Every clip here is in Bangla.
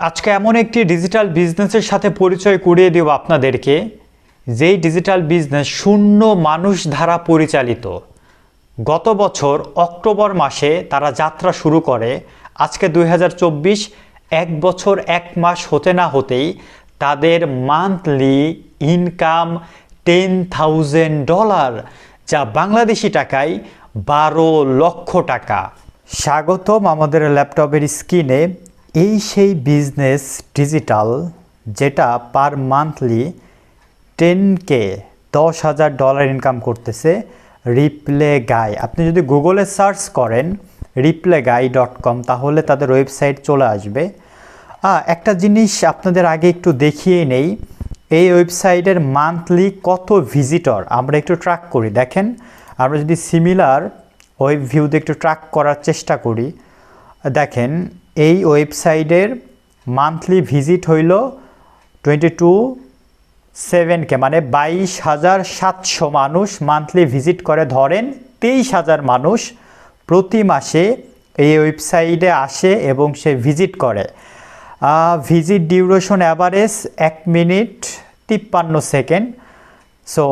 আজকে এমন একটি ডিজিটাল বিজনেসের সাথে পরিচয় করিয়ে দেব আপনাদেরকে। যেই ডিজিটাল বিজনেস শূন্য মানুষ দ্বারা পরিচালিত। গত বছর অক্টোবর মাসে তারা যাত্রা শুরু করে। আজকে দুই এক বছর এক মাস হতে না হতেই তাদের monthly income ten thousand dollar যা বাংলাদেশি টাকায় বারো লক্ষ টাকা। স্বাগতম আমাদের ল্যাপটপের স্ক্রিনে এই সেই বিজনেস ডিজিটাল যেটা পার মান্থলি টেন কে দশ হাজার ডলার ইনকাম করতেছে রিপ্লে গাই আপনি যদি গুগলে সার্চ করেন রিপ্লে গাই ডট কম তাহলে তাদের ওয়েবসাইট চলে আসবে। একটা জিনিস আপনাদের আগে একটু দেখিয়ে নেই, এই ওয়েবসাইটের মান্থলি কত ভিজিটর আমরা একটু ট্র্যাক করি, দেখেন। আমরা যদি সিমিলার ওয়েব ভিউতে একটু ট্র্যাক করার চেষ্টা করি, দেখেন এই ওয়েবসাইটের মান্থলি ভিজিট হইল টোয়েন্টি টু সেভেনকে মানে বাইশ হাজার সাতশো মানুষ মান্থলি ভিজিট করে। ধরেন তেইশ হাজার মানুষ প্রতি মাসে এই ওয়েবসাইটে আসে এবং সে ভিজিট করে। ভিজিট ডিউরেশন অ্যাভারেজ এক মিনিট তিপ্পান্ন সেকেন্ড সো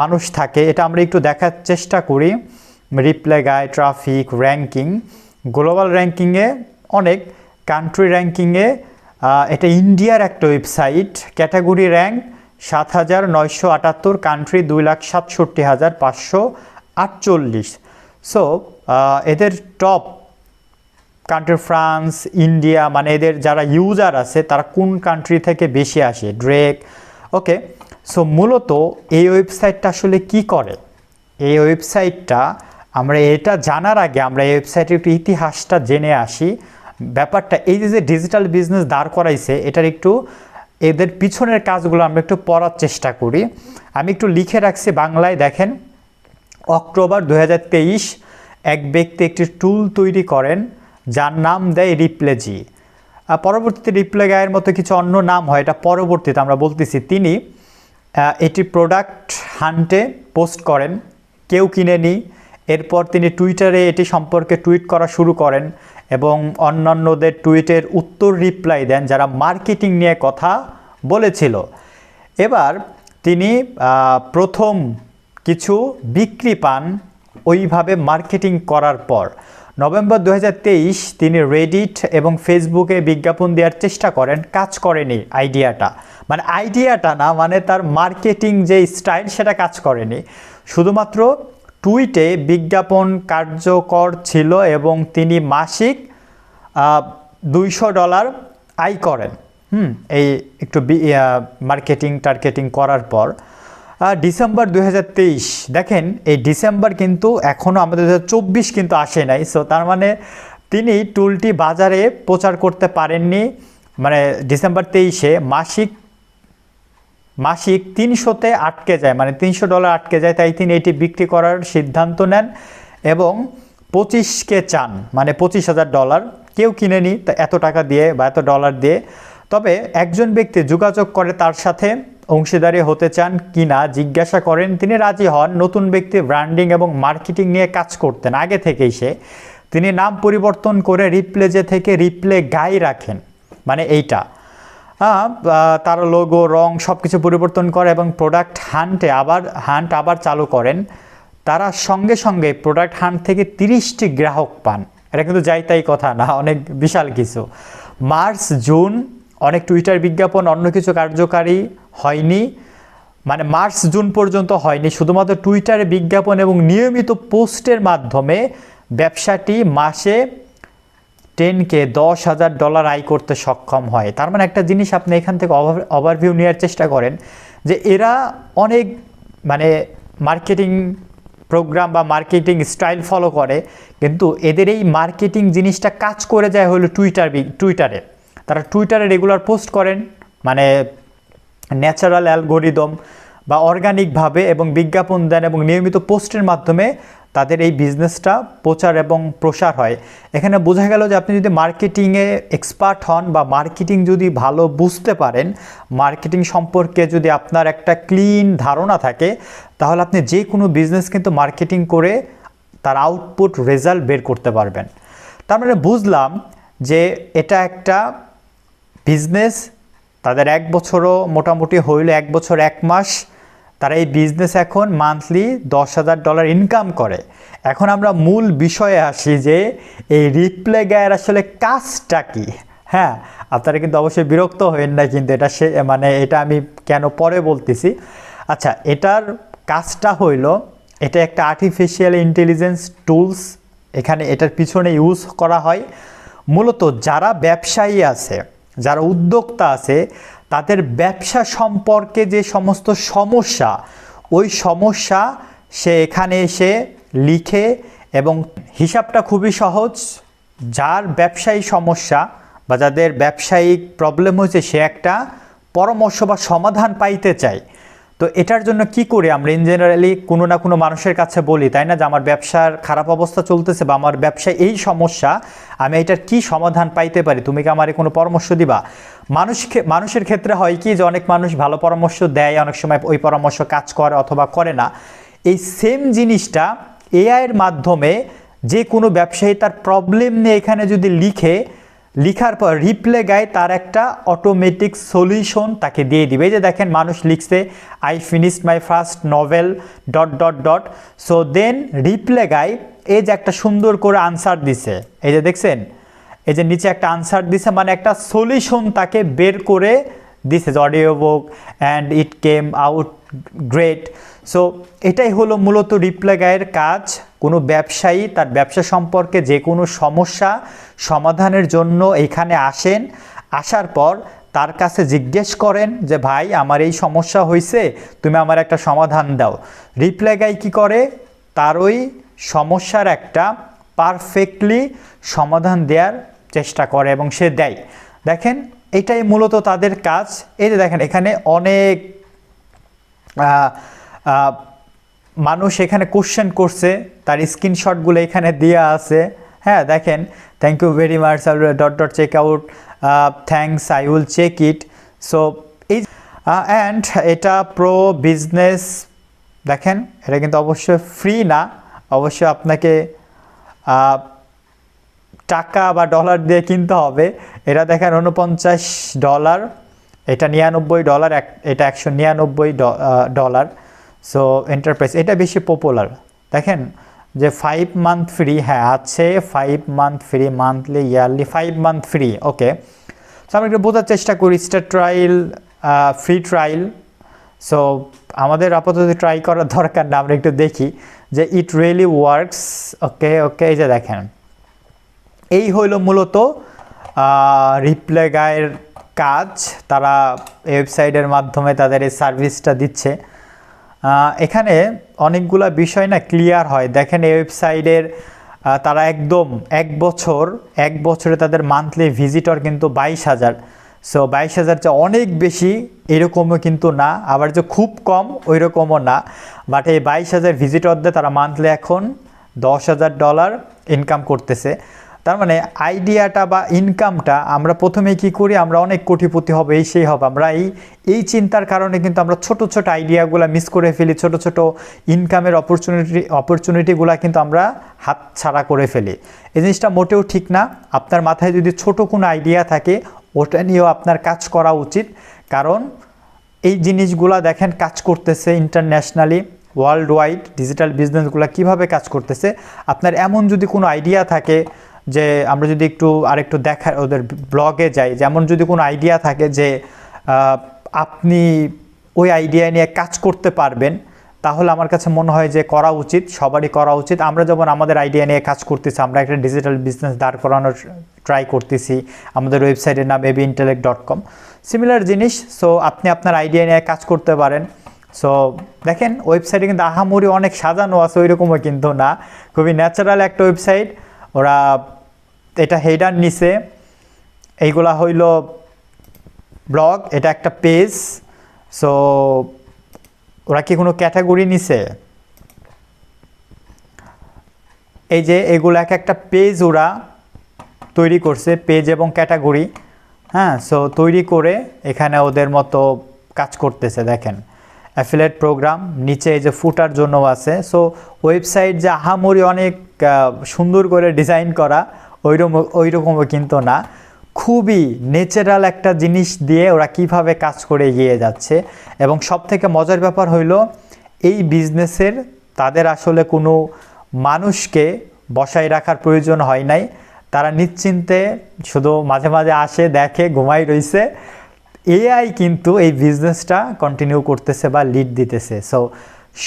মানুষ থাকে। এটা আমরা একটু দেখার চেষ্টা করি। রিপ্লে গায় ট্রাফিক র্যাঙ্কিং গ্লোবাল র্যাঙ্কিংয়ে অনেক কান্ট্রি র্যাঙ্কিংয়ে এটা ইন্ডিয়ার একটা ওয়েবসাইট ক্যাটাগরি র্যাঙ্ক সাত হাজার নয়শো আটাত্তর কান্ট্রি দুই লাখ সাতষট্টি হাজার পাঁচশো আটচল্লিশ। সো এদের টপ কান্ট্রি ফ্রান্স ইন্ডিয়া মানে এদের যারা ইউজার আছে, তারা কোন কান্ট্রি থেকে বেশি আসে? ড্রেক ওকে সো মূলত এই ওয়েবসাইটটা আসলে কি করে? এই ওয়েবসাইটটা আমরা এটা জানার আগে আমরা এই ওয়েবসাইটের একটু ইতিহাসটা জেনে আসি। ব্যাপারটা, এই যে ডিজিটাল বিজনেস দাঁড় করাইছে, এটার একটু, এদের পিছনের কাজগুলো আমরা একটু পড়ার চেষ্টা করি। আমি একটু লিখে রাখছি বাংলায়, দেখেন। অক্টোবর দু এক ব্যক্তি একটি টুল তৈরি করেন, যার নাম দেয় রিপ্লেজি পরবর্তীতে রিপ্লে গায়ের মতো কিছু অন্য নাম হয়, এটা পরবর্তীতে আমরা বলতেছি। তিনি এটি প্রোডাক্ট হান্টে পোস্ট করেন। কেউ কিনেনি এরপর তিনি টুইটারে এটি সম্পর্কে টুইট করা শুরু করেন এবং অন্যান্যদের টুইটের উত্তর রিপ্লাই দেন যারা মার্কেটিং নিয়ে কথা বলেছিল। এবার তিনি প্রথম কিছু বিক্রি পান ওইভাবে মার্কেটিং করার পর। নভেম্বর দু তিনি রেডিট এবং ফেসবুকে বিজ্ঞাপন দেওয়ার চেষ্টা করেন, কাজ করেনি আইডিয়াটা। মানে আইডিয়াটা না মানে তার মার্কেটিং যে স্টাইল সেটা কাজ করেনি। শুধুমাত্র টুইটে বিজ্ঞাপন কার্যকর ছিল এবং তিনি মাসিক দুইশো ডলার আয় করেন। হুম, এই একটু মার্কেটিং, টার্গেটিং করার পর। ডিসেম্বর দু হাজার তেইশ, দেখেন, এই ডিসেম্বর কিন্তু এখনও আমাদের দু হাজার চব্বিশ কিন্তু আসে নাই। সো তার মানে তিনি টুলটি বাজারে প্রচার করতে পারেননি। মানে ডিসেম্বর তেইশে মাসিক মাসিক তিনশোতে আটকে যায় মানে তিনশো ডলার আটকে যায়, তাই তিনি এটি বিক্রি করার সিদ্ধান্ত নেন এবং পঁচিশকে চান মানে পঁচিশ হাজার ডলার। কেউ কিনেনি, তা এত টাকা দিয়ে বা এত ডলার দিয়ে। তবে একজন ব্যক্তি যোগাযোগ করে তার সাথে অংশীদারি হতে চান কি না জিজ্ঞাসা করেন, তিনি রাজি হন। নতুন ব্যক্তি ব্র্যান্ডিং এবং মার্কেটিং নিয়ে কাজ করতেন, আগে থেকেই সে। তিনি নাম পরিবর্তন করে রিপ্লেজে থেকে রিপ্লে গাই রাখেন মানে এইটা। তার লোগো রং সব কিছু পরিবর্তন করে এবং প্রোডাক্ট হান্টে আবার হান্ট আবার চালু করেন। তারা সঙ্গে সঙ্গে প্রোডাক্ট হান্ট থেকে তিরিশটি গ্রাহক পান। এটা কিন্তু যাই তাই কথা না, অনেক বিশাল কিছু। মার্চ, জুন, অনেক টুইটার বিজ্ঞাপন, অন্য কিছু কার্যকারী হয়নি। মানে মার্চ, জুন পর্যন্ত হয়নি, শুধুমাত্র টুইটারে বিজ্ঞাপন এবং নিয়মিত পোস্টের মাধ্যমে ব্যবসাটি মাসে টেনকে দশ হাজার ডলার আয় করতে সক্ষম হয়। তার মানে একটা জিনিস আপনি এখান থেকে ওভারভিউ নেওয়ার চেষ্টা করেন যে এরা অনেক মানে মার্কেটিং প্রোগ্রাম বা মার্কেটিং স্টাইল ফলো করে, কিন্তু এদের এই মার্কেটিং জিনিসটা কাজ করে যায় হলো টুইটার টুইটারে তারা টুইটারে রেগুলার পোস্ট করেন মানে ন্যাচারাল অ্যালগোরিদম বা অর্গানিকভাবে এবং বিজ্ঞাপন দেন এবং নিয়মিত পোস্টের মাধ্যমে তাদের এই বিজনেসটা প্রচার এবং প্রসার হয়। এখানে বোঝা গেল যে আপনি যদি মার্কেটিংয়ে এক্সপার্ট হন বা মার্কেটিং যদি ভালো বুঝতে পারেন মার্কেটিং সম্পর্কে যদি আপনার একটা ক্লিন ধারণা থাকে, তাহলে আপনি যে কোনো বিজনেস কিন্তু মার্কেটিং করে তার আউটপুট রেজাল্ট বের করতে পারবেন। তার মানে বুঝলাম যে এটা একটা বিজনেস তাদের এক বছরও মোটামুটি হইল এক বছর এক মাস তারা এই বিজনেস এখন মান্থলি দশ হাজার ডলার ইনকাম করে। এখন আমরা মূল বিষয়ে আসি যে, এই রিপ্লে গায়ের আসলে কাজটা কি? হ্যাঁ আপনারা কিন্তু অবশ্যই বিরক্ত হবেন না কিন্তু এটা সে মানে এটা আমি কেন পরে বলতেছি। আচ্ছা এটার কাজটা হইল, এটা একটা আর্টিফিশিয়াল ইন্টেলিজেন্স টুলস এখানে এটার পিছনে ইউজ করা হয়। মূলত যারা ব্যবসায়ী আছে, যারা উদ্যোক্তা আছে তাদের ব্যবসা সম্পর্কে যে সমস্ত সমস্যা, ওই সমস্যা সে এখানে এসে লিখে এবং হিসাবটা খুবই সহজ। যার ব্যবসায়ী সমস্যা বা যাদের ব্যবসায়িক প্রবলেম হয়েছে, সে একটা পরামর্শ বা সমাধান পাইতে চায়। তো এটার জন্য কি করি আমরা? ইন জেনারেলি কোনো না কোনো মানুষের কাছে বলি, তাই না? যে আমার ব্যবসার খারাপ অবস্থা চলতেছে বা আমার ব্যবসায় এই সমস্যা, আমি এটার কি সমাধান পাইতে পারি? তুমি কি আমারে কোনো পরামর্শ দিবা? মানুষকে, মানুষের ক্ষেত্রে হয় কি যে অনেক মানুষ ভালো পরামর্শ দেয়, অনেক সময় ওই পরামর্শ কাজ করে অথবা করে না। এই সেম জিনিসটা এআইয়ের মাধ্যমে যে কোনো ব্যবসায়ী তার প্রবলেম নিয়ে এখানে যদি লিখে, লিখার পর রিপ্লে গায়ে, তার একটা অটোমেটিক সলিউশন তাকে দিয়ে দিবে। যে দেখেন মানুষ লিখছে I finish my first novel dot dot dot so then reply guy এই যে একটা সুন্দর করে আনসার দিছে। এই যে দেখছেন? এই যে নিচে একটা আনসার দিছে মানে একটা সলিউশন তাকে বের করে this is audio book and it came out great so এটাই হলো মূলত রিপ্লে গায়ের কাজ। কোনো ব্যবসায়ী তার ব্যবসা সম্পর্কে যে কোনো সমস্যা সমাধানের জন্য এখানে আসেন। আসার পর তার কাছে জিজ্ঞেস করেন যে, ভাই, আমার এই সমস্যা হয়েছে তুমি আমার একটা সমাধান দাও। রিপ্লে গাই কী করে? তার ওই সমস্যার একটা পারফেক্টলি সমাধান দেওয়ার চেষ্টা করে এবং সে দেয়। দেখেন, এটাই মূলত তাদের কাজ। এই যে দেখেন, এখানে অনেক মানুষ এখানে কোশ্চেন করছে। তার স্ক্রিনশটগুলো এখানে দেওয়া আছে। হ্যাঁ দেখেন thank you very much dot dot check out thanks I will check it so এই অ্যান্ড এটা প্রো বিজনেস দেখেন, এটা কিন্তু অবশ্যই ফ্রি না। অবশ্যই আপনাকে টাকা বা ডলার দিয়ে কিনতে হবে। এটা দেখেন উনপঞ্চাশ ডলার এটা নিরানব্বই ডলার এটা একশো নিরানব্বই ডলার সো এন্টারপ্রাইজ এটা বেশি পপুলার দেখেন যে ফাইভ মান্থ ফ্রি হ্যাঁ আছে five month free monthly yearly five month free okay so আমরা একটু বোঝার চেষ্টা করি star trial free trial so আমাদের আপাতত ট্রাই করার দরকার না, আমরা একটু দেখি যে ইট রিয়েলি ওয়ার্কস ওকে ওকে এই যে দেখেন। এই হইল মূলত রিপ্লে গায়ের কাজ। তারা ওয়েবসাইটের মাধ্যমে তাদের এই সার্ভিসটা দিচ্ছে। এখানে অনেকগুলা বিষয় না ক্লিয়ার হয়। দেখেন এই ওয়েবসাইটের তারা একদম এক বছর, এক বছরে তাদের মান্থলি ভিজিটর কিন্তু বাইশ হাজার। সো বাইশ হাজার যে অনেক বেশি এরকমও কিন্তু না। আবার যে খুব কম ওই রকমও না। বাট এই বাইশ হাজার ভিজিটরদের তারা মান্থলি এখন দশ হাজার ডলার ইনকাম করতেছে। তার মানে আইডিয়াটা বা ইনকামটা আমরা প্রথমে কি করি? আমরা অনেক কোটিপতি হবে, এই সেই হবে। আমরা এই এই চিন্তার কারণে কিন্তু আমরা ছোট ছোট আইডিয়াগুলো মিস করে ফেলি, ছোট ছোট ইনকামের অপরচুনিটি অপরচুনিটিগুলো কিন্তু আমরা হাত ছাড়া করে ফেলি। এই জিনিসটা মোটেও ঠিক না। আপনার মাথায় যদি ছোট কোনো আইডিয়া থাকে, ওটা নিয়েও আপনার কাজ করা উচিত। কারণ এই জিনিসগুলা দেখেন কাজ করতেছে ইন্টারন্যাশনালি ওয়ার্ল্ড ওয়াইড ডিজিটাল বিজনেসগুলো কীভাবে কাজ করতেছে? আপনার এমন যদি কোনো আইডিয়া থাকে যে আমরা যদি একটু আরেকটু দেখা ওদের ব্লগে যাই, যেমন যদি কোনো আইডিয়া থাকে যে আপনি ওই আইডিয়া নিয়ে কাজ করতে পারবেন, তাহলে আমার কাছে মনে হয় যে করা উচিত, সবারই করা উচিত। আমরা যেমন আমাদের আইডিয়া নিয়ে কাজ করতেছি, আমরা একটা ডিজিটাল বিজনেস দাঁড় করানোর ট্রাই করতেছি, আমাদের ওয়েবসাইটের নাম AB intellect dot com similar জিনিস সো আপনি আপনার আইডিয়া নিয়ে কাজ করতে পারেন। সো দেখেন ওয়েবসাইটে কিন্তু আহামরি অনেক সাজানো আছে ওই রকমও কিন্তু না। খুবই ন্যাচারাল একটা ওয়েবসাইট ওরা এটা হেডার নিছে। এইগুলা হইল ব্লগ, এটা একটা পেজ। সো ওরা কি কোনো ক্যাটাগরি নিছে? এই যে এগুলো এক একটা পেজ ওরা তৈরি করছে, পেজ এবং ক্যাটাগরি। হ্যাঁ সো তৈরি করে এখানে ওদের মতো কাজ করতেছে, দেখেন। অ্যাফিলেট প্রোগ্রাম নিচে এই যে ফুটার জন্য আছে। সো ওয়েবসাইট যে আহামরি অনেক সুন্দর করে ডিজাইন করা, ওইরকম, ওইরকমও কিন্তু না। খুবই ন্যাচারাল একটা জিনিস দিয়ে ওরা কীভাবে কাজ করে এগিয়ে যাচ্ছে। এবং সব থেকে মজার ব্যাপার হইল, এই বিজনেসের তাদের আসলে কোনো মানুষকে বসায় রাখার প্রয়োজন হয় নাই। তারা নিশ্চিন্তে শুধু মাঝে মাঝে আসে, দেখে ঘুমাই রইছে। এআই কিন্তু এই বিজনেসটা কন্টিনিউ করতেছে বা লিড দিতেছে। সো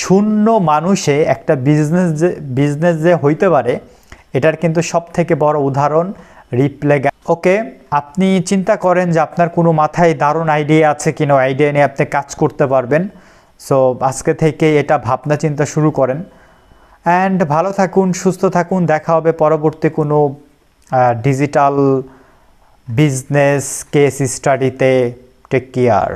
শূন্য মানুষে একটা বিজনেস যে বিজনেস যে হইতে পারে, এটার কিন্তু সব থেকে বড় উদাহরণ রিপ্লে ওকে আপনি চিন্তা করেন যে আপনার কোনো মাথায় দারুণ আইডিয়া আছে কিনা আইডিয়া নিয়ে আপনি কাজ করতে পারবেন। সো আজকে থেকে এটা ভাবনা চিন্তা শুরু করেন। অ্যান্ড ভালো থাকুন, সুস্থ থাকুন, দেখা হবে পরবর্তী কোনো ডিজিটাল বিজনেস কেস স্টাডিতে টেক কেয়ার